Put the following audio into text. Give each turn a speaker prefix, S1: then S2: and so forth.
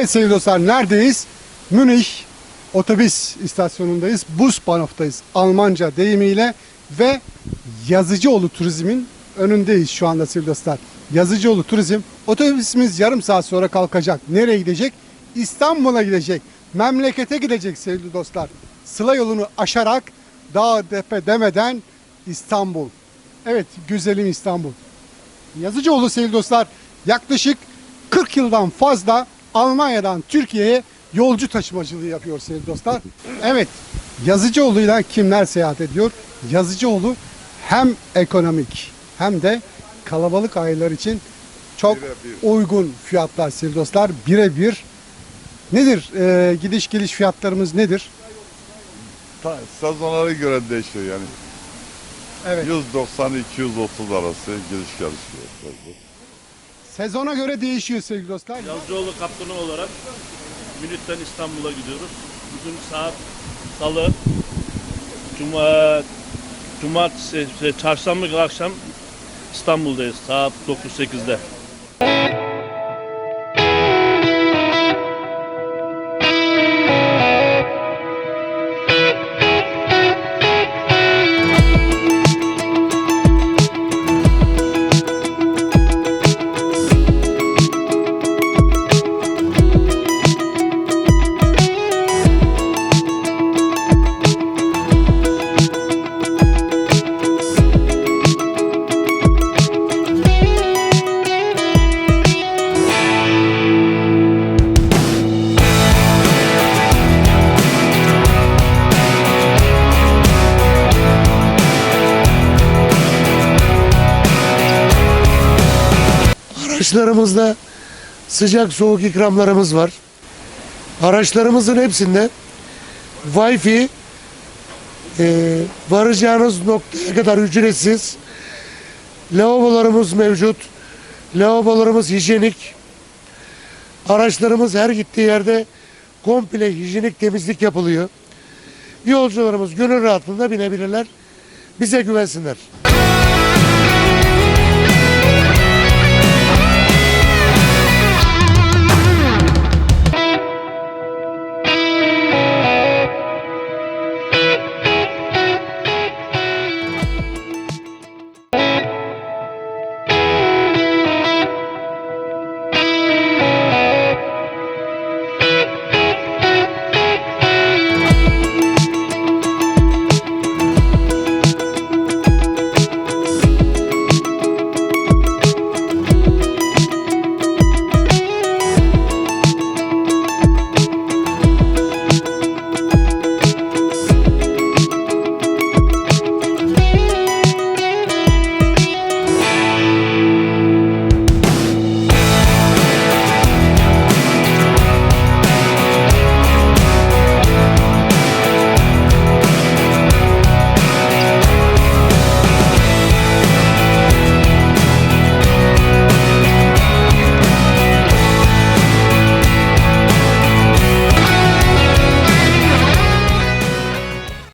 S1: Evet sevgili dostlar neredeyiz? Münih otobüs istasyonundayız. Busbahnhof'tayız Almanca deyimiyle ve Yazıcıoğlu Turizm'in önündeyiz şu anda sevgili dostlar. Yazıcıoğlu Turizm otobüsümüz yarım saat sonra kalkacak. Nereye gidecek? İstanbul'a gidecek. Memlekete gidecek sevgili dostlar. Sıla yolunu aşarak dağ tepe demeden İstanbul. Evet güzelim İstanbul. Yazıcıoğlu sevgili dostlar yaklaşık 40 yıldan fazla Almanya'dan Türkiye'ye yolcu taşımacılığı yapıyor sevgili dostlar. Evet Yazıcıoğlu'yla kimler seyahat ediyor? Yazıcıoğlu hem ekonomik hem de kalabalık aileler için çok uygun fiyatlar sevgili dostlar. Birebir. Nedir e, gidiş geliş fiyatlarımız nedir?
S2: Ta, sezonlara göre değişiyor yani.
S1: Evet.
S2: 190-230 arası giriş geliş fiyatları.
S1: Sezona göre değişiyor sevgili dostlar.
S3: Yazıcıoğlu kaptanı olarak Münih'ten İstanbul'a gidiyoruz. Bugün saat salı, cuma, cumartesi, çarşamba akşam İstanbul'dayız saat 9-8'de.
S4: Araçlarımızda sıcak soğuk ikramlarımız var. Araçlarımızın hepsinde Wi-Fi e, varacağınız noktaya kadar ücretsiz. Lavabolarımız mevcut. Lavabolarımız hijyenik. Araçlarımız her gittiği yerde komple hijyenik temizlik yapılıyor. Yolcularımız gönül rahatlığında binebilirler. Bize güvensinler.